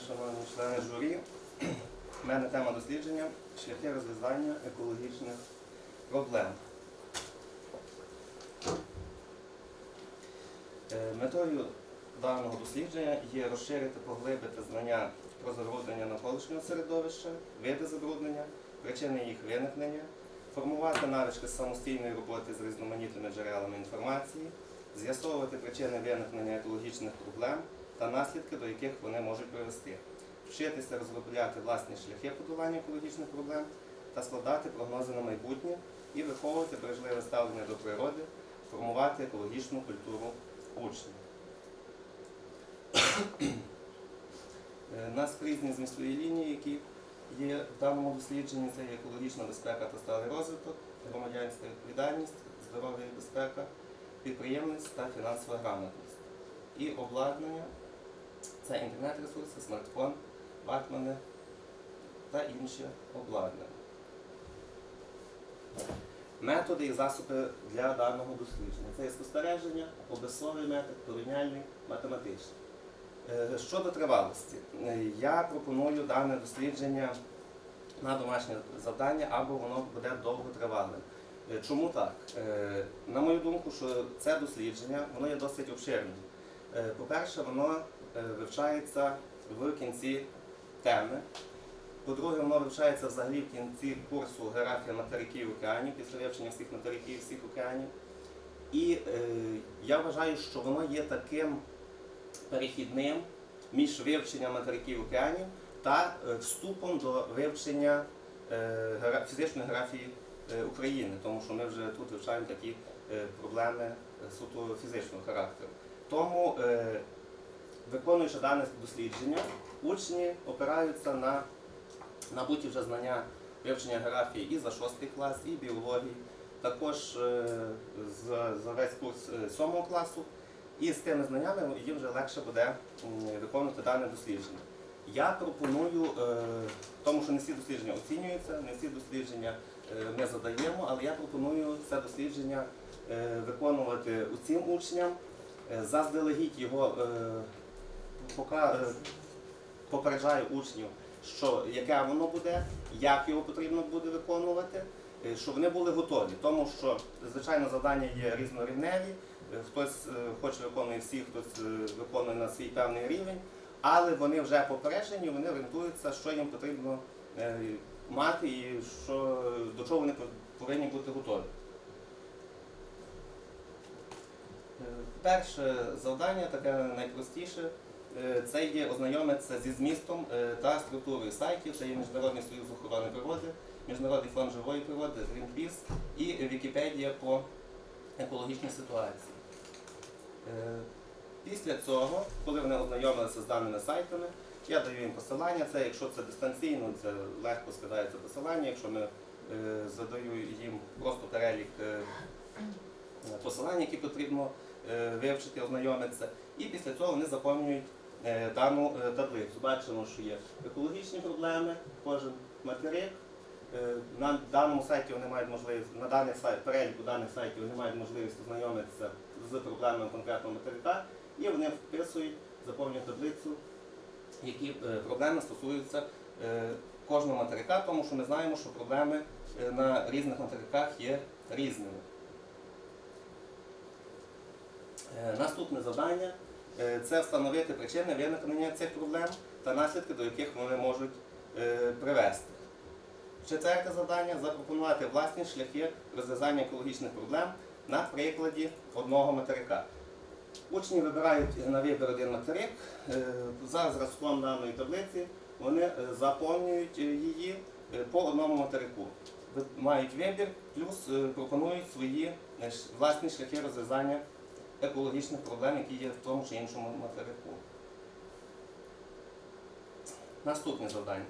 шановні члени журі. У мене тема дослідження шляхи розв'язання екологічних проблем. Е, Метою даного дослідження є розширити, поглибити знання про забруднення навколишнього середовища, види забруднення, причини їх виникнення, формувати навички самостійної роботи з різноманітними джерелами інформації, з'ясовувати причини виникнення екологічних проблем та наслідки, до яких вони можуть привести, вчитися розробляти власні шляхи подолання екологічних проблем та складати прогнози на майбутнє і виховувати бережливе ставлення до природи, формувати екологічну культуру учнів. Е, Наскрізні змістові лінії, які є в даному дослідженні, це є екологічна безпека та сталий розвиток, громадянська відповідальність, здоров'я і безпека, підприємність та фінансова грамотність. І обладнання це інтернет-ресурси, смартфон, ватмани та інше обладнання. Методи і засоби для даного дослідження. Це є спостереження, обесовий метод, порівняльний, математичний. Е, Щодо тривалості, я пропоную дане дослідження на домашнє завдання або воно буде довготривалим. Е, Чому так? Е, На мою думку, що це дослідження воно є досить обширним. По-перше, воно вивчається в кінці теми. По-друге, воно вивчається взагалі в кінці курсу географія материків і океанів, після вивчення всіх материків, всіх океанів. І е, я вважаю, що воно є таким перехідним між вивченням материків і океанів та е, вступом до вивчення е, фізичної географії е, України, тому що ми вже тут вивчаємо такі е, проблеми е, суто фізичного характеру. Тому, е, виконуючи дане дослідження, учні опираються на набуті вже знання вивчення географії і за 6 клас, і біології, також е, за, весь курс 7 класу. І з тими знаннями їм вже легше буде виконувати дане дослідження. Я пропоную, е, тому що не всі дослідження оцінюються, не всі дослідження е, ми задаємо, але я пропоную це дослідження е, виконувати усім учням, е, заздалегідь його пока, е, попереджаю учнів, що яке воно буде, як його потрібно буде виконувати, е, щоб вони були готові. Тому що, звичайно, завдання є різнорівневі. Е, Хтось хоче виконує всі, хтось виконує на свій певний рівень, але вони вже попереджені, вони орієнтуються, що їм потрібно мати і що, до чого вони повинні бути готові. Перше завдання, таке найпростіше, це є ознайомитися зі змістом е, та структурою сайтів. Це є Міжнародний союз охорони природи, Міжнародний фонд живої природи, Greenpeace і Вікіпедія по екологічній ситуації. Е, Після цього, коли вони ознайомилися з даними сайтами, я даю їм посилання. Це якщо це дистанційно, це легко скидається посилання. Якщо ми е, задаю їм просто перелік е, посилань, які потрібно е, вивчити, ознайомитися. І після цього вони заповнюють е, дану е, таблицю. Бачимо, що є екологічні проблеми, кожен материк. Е, На даному сайті вони мають можливість, на даний сайт, переліку даних сайтів вони мають можливість ознайомитися з проблемами конкретного материка, і вони вписують, заповнюють таблицю, які е, проблеми стосуються е, кожного материка, тому що ми знаємо, що проблеми е, на різних материках є різними. Е, Наступне завдання е, це встановити причини виникнення цих проблем та наслідки, до яких вони можуть е, привести. Четверте завдання запропонувати власні шляхи розв'язання екологічних проблем на прикладі одного материка. Учні вибирають на вибір один материк. Е, За зразком даної таблиці вони е, заповнюють е, її е, по одному материку. Мають вибір, плюс е, пропонують свої е, власні шляхи розв'язання екологічних проблем, які є в тому чи іншому материку. Наступне завдання.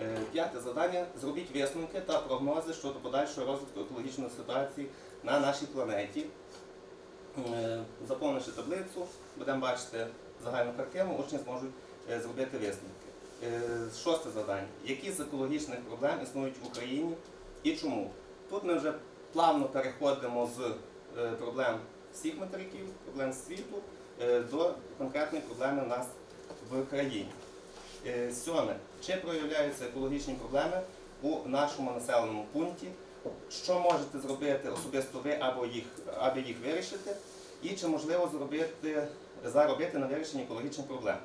Е, П'яте завдання. Зробіть висновки та прогнози щодо подальшого розвитку екологічної ситуації на нашій планеті. Е, Заповнивши таблицю, будемо бачити загальну картину, учні зможуть е, зробити висновки. Шосте завдання. Які з екологічних проблем існують в Україні і чому? Тут ми вже плавно переходимо з проблем всіх материків, проблем світу е, до конкретної проблеми в нас в країні. Е, Сьоме. Чи проявляються екологічні проблеми у нашому населеному пункті? Що можете зробити особисто ви або їх, аби їх вирішити? І чи можливо зробити, заробити на вирішенні екологічних проблем?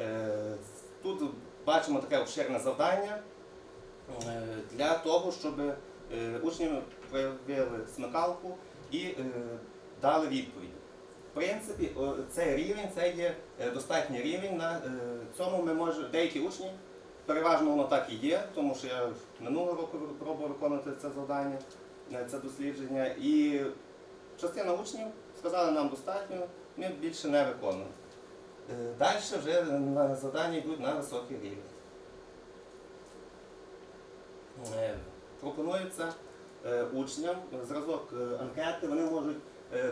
Е, Тут бачимо таке обширне завдання для того, щоб учні проявили смикалку і дали відповіді. В принципі, цей рівень це є е, достатній рівень. На е, цьому ми можемо деякі учні, переважно воно так і є, тому що я минулого року пробував виконувати це завдання, це дослідження. І частина учнів сказали, нам достатньо, ми більше не виконуємо. Е, Далі вже завдання йдуть на високий рівень. Пропонується учням зразок анкети, вони можуть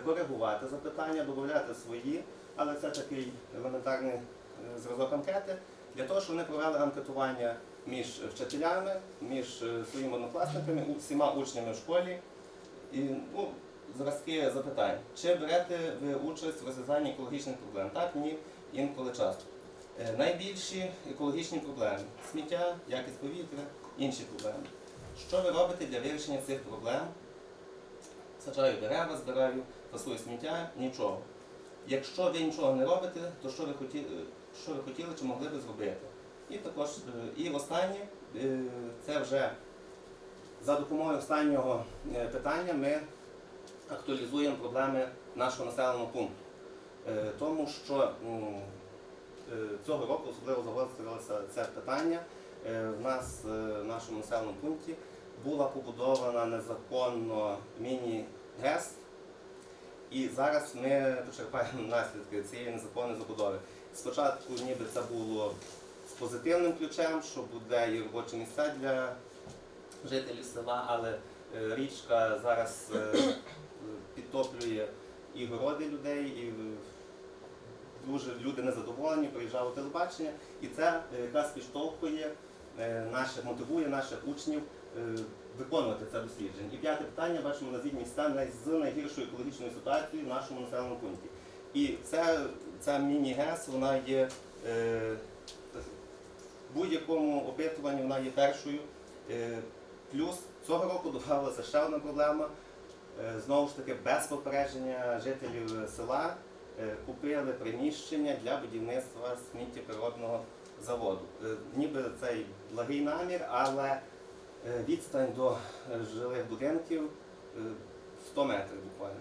коригувати запитання, додати свої, але це такий елементарний е, зразок анкети для того, щоб вони провели анкетування між вчителями, між е, своїми однокласниками, всіма учнями в школі. І, ну, зразки запитань. Чи берете ви участь в розв'язанні екологічних проблем? Так, ні, інколи часто. Е, Найбільші екологічні проблеми сміття, якість повітря, інші проблеми. Що ви робите для вирішення цих проблем? Саджаю дерева, збираю, фасую сміття, нічого. Якщо ви нічого не робите, то що ви хотіли, що ви хотіли чи могли би зробити? І також, е, і останнє, е, це вже за допомогою останнього е, питання ми актуалізуємо проблеми нашого населеного пункту. Тому що цього року особливо загострилося це питання. В нас в нашому населеному пункті була побудована незаконно міні-ГЕС, і зараз ми почерпаємо наслідки цієї незаконної забудови. Спочатку ніби це було з позитивним ключем, що буде і робочі місця для жителів села, але е, річка зараз е, підтоплює і городи людей, і дуже люди незадоволені, приїжджали телебачення, і це е, якраз підштовхує наших, мотивує наших учнів виконувати це дослідження. І п'яте питання, бачимо, місця най- з найгіршою екологічною ситуацією в нашому населеному пункті. І це, ця міні-ГЕС, вона є е, в будь-якому опитуванні вона є першою. Е, Плюс цього року додавалася ще одна проблема. Е, Знову ж таки, без попередження жителів села е, купили приміщення для будівництва сміттєприродного заводу. Е, Ніби цей благий намір, але е, відстань до е, жилих будинків е, 100 метрів буквально.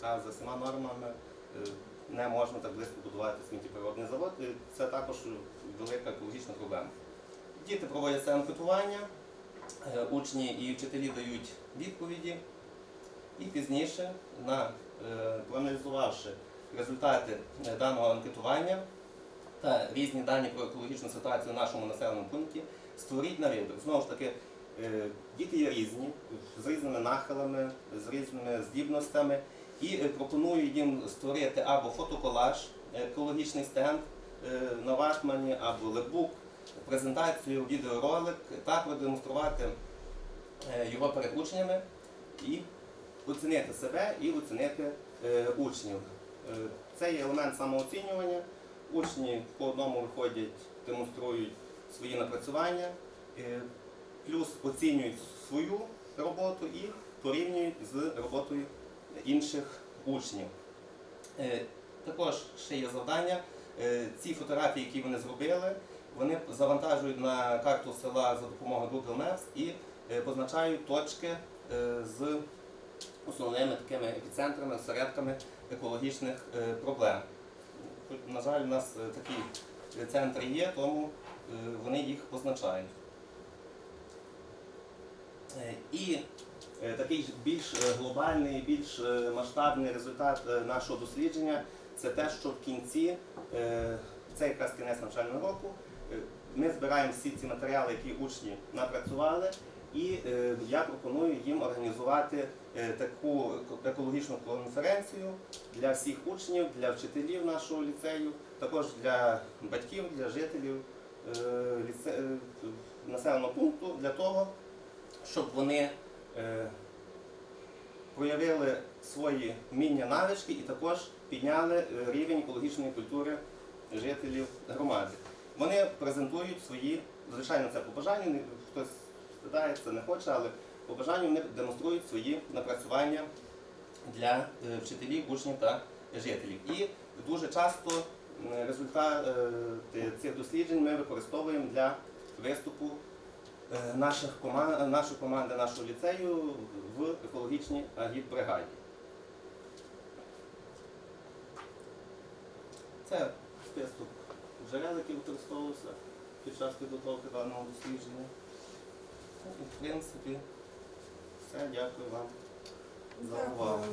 А за всіма нормами е, не можна так близько будувати сміттєприродний завод. І це також велика екологічна проблема. Діти проводять це анкетування, е, учні і вчителі дають відповіді. І пізніше, на, е, проаналізувавши результати е, даного анкетування та різні дані про екологічну ситуацію в нашому населеному пункті, створіть на вибір. Знову ж таки, е, діти є різні, з різними нахилами, з різними здібностями. І е, пропоную їм створити або фотоколаж, е, екологічний стенд е, на ватмані, або лебук, презентацію, відеоролик та продемонструвати е, його перед учнями і оцінити себе і оцінити е, учнів. Е, Це є елемент самооцінювання. Учні по одному виходять, демонструють свої напрацювання, е, плюс оцінюють свою роботу і порівнюють з роботою інших учнів. Е, Також ще є завдання. Е, Ці фотографії, які вони зробили, вони завантажують на карту села за допомогою Google Maps і е, позначають точки з основними такими епіцентрами, осередками екологічних проблем. На жаль, у нас такі центри є, тому вони їх позначають. І е, такий більш е, глобальний, більш е, масштабний результат нашого дослідження це те, що в кінці, це якраз кінець навчального року, ми збираємо всі ці матеріали, які учні напрацювали, і я пропоную їм організувати таку екологічну конференцію для всіх учнів, для вчителів нашого ліцею, також для батьків, для жителів населеного пункту, для того, щоб вони е, проявили свої вміння навички і також підняли е, рівень екологічної культури жителів громади. Вони презентують свої, звичайно, це по бажанню, не- хтось стидається, не хоче, але по бажанню вони демонструють свої напрацювання для е, вчителів, учнів та жителів. І дуже часто результати цих досліджень ми використовуємо для виступу наших команд, нашої команди, нашого ліцею в екологічній агітбригаді. Це список джерел, які використовувався під час підготовки даного дослідження. Ну, і, В принципі, все, дякую вам за увагу.